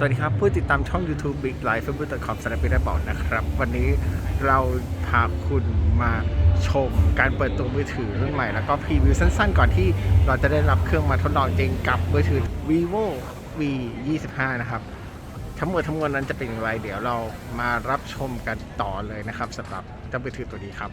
สวัสดีครับ ผู้ติดตามช่อง YouTube Big Life f a c e b o o k c o m สนับสนุนบอกนะครับ วันนี้เราพาคุณมาชมการเปิดตัวมือถือรุ่นใหม่ แล้วก็พรีวิวสั้นๆ ก่อนที่เราจะได้รับเครื่องมาทดลองจริงกับมือถือ vivo v 25นะครับ ทั้งหมดทั้งมวลนั้นจะเป็นอย่างไรเดี๋ยวเรามารับชมกันต่อเลยนะครับสำหรับเจ้ามือถือตัวนี้ครับ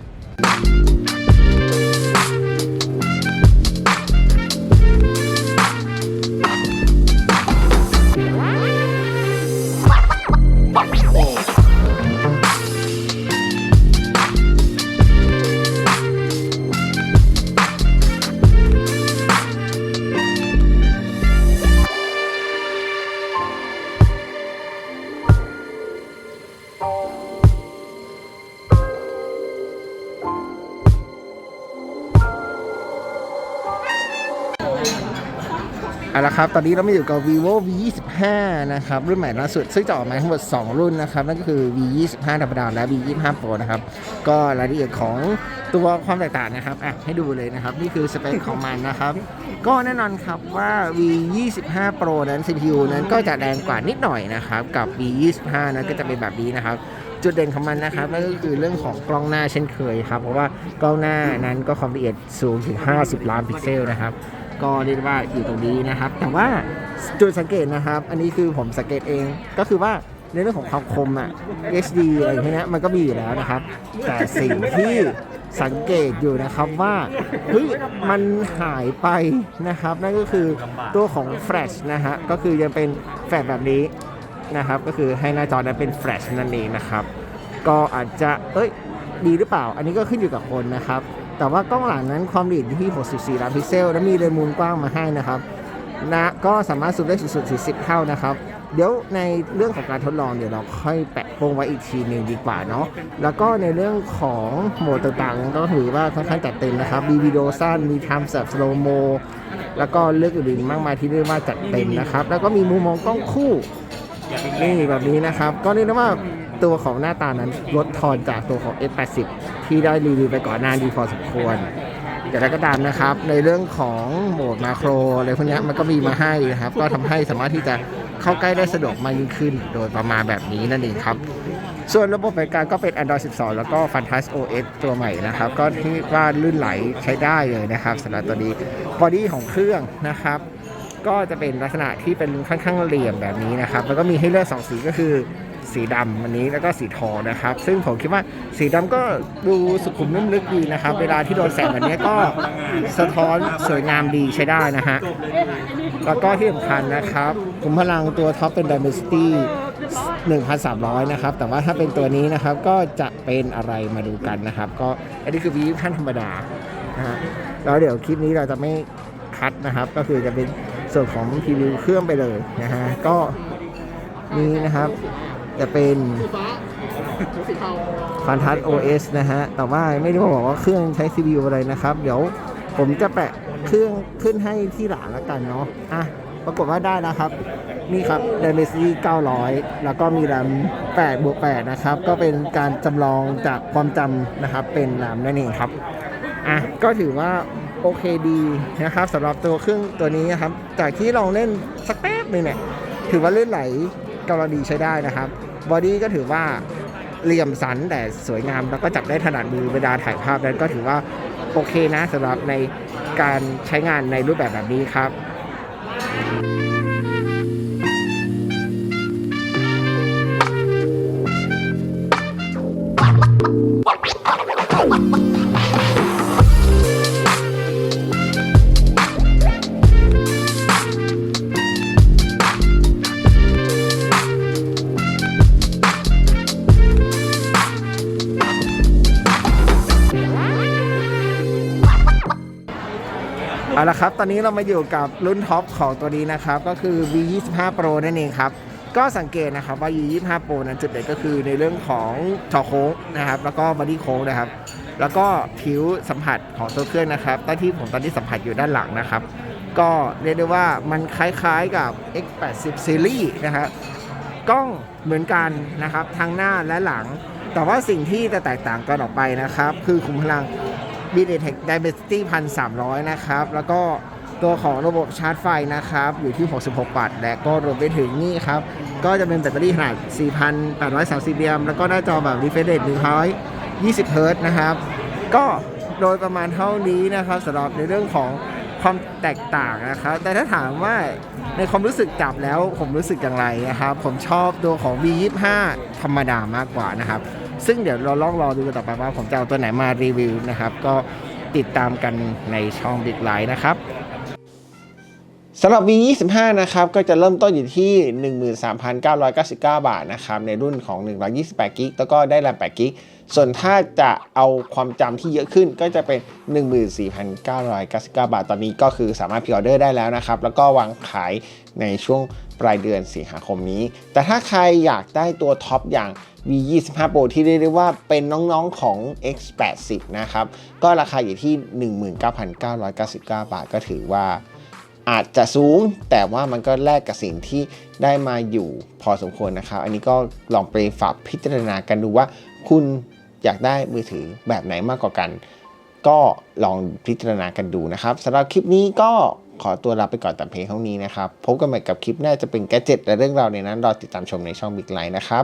Bye. เอาละครับ ตอนนี้เรามาอยู่กับ vivo v 2 5นะครับ รุ่นใหม่ล่าสุด ซึ่งจะออกมาทั้งหมด 2 รุ่นนะครับ นั่นก็คือ v 2 5ธรรมดาและ v 2 5 pro นะครับ ก็รายละเอียดของตัวความแตกต่างนะครับอะให้ดูเลยนะครับ นี่คือสเปคของมันนะครับ ก็แน่นอนครับว่า v 2 5 pro นั้น CPU นั้นก็จะแรงกว่านิดหน่อยนะครับ กับ v 2 5นั้นก็จะเป็นแบบนี้นะครับจุดเด่นของมันนะครับนั่นก็คือเรื่องของกล้องหน้าเช่นเคยครับ เพราะว่ากล้องหน้านั้นก็ความละเอียดสูงถึง 50 ล้านพิกเซลนะครับ ก็เรียกว่าอยู่ตรงนี้นะครับ แต่ว่าจุดสังเกตนะครับ อันนี้คือผมสังเกตเองก็คือว่าในเรื่องของความคมอะ HD อะไรพวกนี้มันก็มีอยู่แล้วนะครับ แต่สิ่งที่สังเกตอยู่นะครับว่าเฮ้ยมันหายไปนะครับ นั่นก็คือตัวของแฟลชนะฮะก็คือยังเป็นแฟลชแบบนี้นะครับ ก็คือให้หน้าจอนั้นเป็นแฟลชนั่นเองนะครับ ก็อาจจะเอ้ยดีหรือเปล่า อันนี้ก็ขึ้นอยู่กับคนนะครับ แต่ว่ากล้องหลังนั้นความละเอียดอยู่ที่ 64 ล้านพิกเซล และมีเรนมูลกว้างมาให้นะครับนะก็สามารถซูมได้สุดๆถึง10เท่านะครับ เดี๋ยวในเรื่องของการทดลองเดี๋ยวเราค่อยแปะโปรงไว้อีกทีหนึ่งดีกว่าเนาะ แล้วก็ในเรื่องของโหมดต่างๆนั้นก็ถือว่าค่อนข้างจัดเต็มนะครับ มีวิดีโอสั้น มีไทม์แ p สโลโม แล้วก็เลือกอื่นๆมากมายที่เรียกว่าจัดเต็มนะครับ แล้วก็มีมุมมองกล้องคู่นี่แบบนี้นะครับ ก็เรียกได้ว่า ตัวของหน้าตานั้นลดทอนจากตัวของ F80 ที่ได้รีวิวไปก่อนหน้าดีพอสมควรอย่างไรก็ตามนะครับ ในเรื่องของโหมดมาโครอะไรพวกนี้มันก็มีมาให้นะครับ ก็ทำให้สามารถที่จะเข้าใกล้ได้สะดวกมากยิ่งขึ้น โดยประมาณแบบนี้นั่นเองครับ ส่วนระบบบริการก็เป็น Android 12 แล้วก็ Fantas OS ตัวใหม่นะครับ ก็ที่ว่าลื่นไหลใช้ได้เลยนะครับสำหรับตัวนี้บอดี้ของเครื่องนะครับ ก็จะเป็นลักษณะที่เป็นค่อนข้างเหลี่ยมแบบนี้นะครับ แล้วก็มีให้เลือกสองสีก็คือ สีดำอันนี้แล้วก็สีทองนะครับ ซึ่งผมคิดว่าสีดำก็ดูสุขุมนุ่มลึกดีนะครับ เวลาที่โดนแสงแบบนี้ก็สะท้อนสวยงามดีใช้ได้นะฮะแล้วก็ที่สำคัญนะครับขุมพลังตัวท็อปเป็น Dimensity 1,300 นะครับ แต่ว่าถ้าเป็นตัวนี้นะครับก็จะเป็นอะไรมาดูกันนะครับ ก็อันนี้คือวีขั้นธรรมดานะฮะแล้วเดี๋ยวคลิปนี้เราจะไม่คัดนะครับ ก็คือจะเป็นส่วนของพรีวิวเครื่องไปเลยนะฮะก็นี้นะครับ จะเป็นฟันทัส OS นะฮะ แต่ว่าไม่ได้บอกว่าเครื่องใช้ CPU อะไรนะครับ เดี๋ยวผมจะแปะเครื่องขึ้นให้ที่หลังแล้วกันเนาะ อะ ปรากฏว่าได้แล้วครับ นี่ครับ Dimensity 900 แล้วก็มี RAM 8บวก8นะครับ ก็เป็นการจำลองจากความจำนะครับ เป็น RAM นั่นเองครับ อะ ก็ถือว่าโอเคดีนะครับสำหรับตัวเครื่องตัวนี้นะครับ จากที่ลองเล่นสักแป๊บหนึงเนี่ย ถือว่าเล่นไหล กำลังดีใช้ได้นะครับบอดี้ก็ถือว่าเหลี่ยมสันแต่สวยงามแล้วก็จับได้ถนัดมือเวลาถ่ายภาพนั้นก็ถือว่าโอเคนะสำหรับในการใช้งานในรูปแบบแบบนี้ครับ ละครับ ตอนนี้เรามาอยู่กับรุ่นท็อปของตัวนี้นะครับ ก็คือ V25 Pro นั่นเองครับ ก็สังเกตนะครับว่า V25 Pro นั้นจุดเด่นก็คือในเรื่องของจอโค้งนะครับ แล้วก็บอดี้โค้งนะครับ แล้วก็ผิวสัมผัสของตัวเครื่องนะครับตอนที่ผมตอนที่สัมผัสอยู่ด้านหลังนะครับ ก็เรียกได้ว่ามันคล้ายๆกับ X80 Series นะครับกล้องเหมือนกันนะครับทั้งหน้าและหลัง แต่ว่าสิ่งที่จะแตกต่างกันออกไปนะครับ คือขุมพลัง b d t e c Dimensity 1,300 นะครับ แล้วก็ตัวของระบบชาร์จไฟนะครับ อยู่ที่ 66 วัตต์ และก็รวมไปถึงนี่ครับ ก็จะเป็นแบตเตอรี่ขนาด 4,830เอมแล้วก็หน้าจอแบบ refresh rate 120 เฮิร์ตนะครับ ก็โดยประมาณเท่านี้นะครับสำหรับในเรื่องของความแตกต่างนะครับ แต่ถ้าถามว่าในความรู้สึกจับแล้วผมรู้สึกอย่างไรนะครับ ผมชอบตัวของ V25 ธรรมดามากกว่านะครับ ซึ่งเดี๋ยวเราลองรอดูกันต่อไปว่าผมจะเอาตัวไหนมารีวิวนะครับ ก็ติดตามกันในช่องบิ๊กไลน์นะครับสำหรับ V25 นะครับก็จะเริ่มต้นอยู่ที่ 13,999 บาทนะครับในรุ่นของ 128กิกแล้วก็ได้แรม8กิก ส่วนถ้าจะเอาความจำที่เยอะขึ้นก็จะเป็น 14,999 บาท ตอนนี้ก็คือสามารถพิออเดอร์ได้แล้วนะครับ แล้วก็วางขายในช่วงปลายเดือนสิงหาคมนี้ แต่ถ้าใครอยากได้ตัวท็อปอย่าง V25 Pro ที่เรียกได้ว่าเป็นน้องๆของ X80 นะครับ ก็ราคาอยู่ที่ 19,999 บาท ก็ถือว่าอาจจะสูงแต่ว่ามันก็แลกกับสิ่งที่ได้มาอยู่พอสมควรนะครับ อันนี้ก็ลองไปฝากพิจารณากันดูว่าคุณ อยากได้มือถือแบบไหนมากกว่ากัน ก็ลองพิจารณากันดูนะครับสำหรับคลิปนี้ก็ขอตัวลาไปก่อนแต่เพียงเท่านี้นะครับ พบกันใหม่กับคลิปหน้าจะเป็นแกจิตและเรื่องราวในนั้นรอติดตามชมในช่อง Big l i น e นะครับ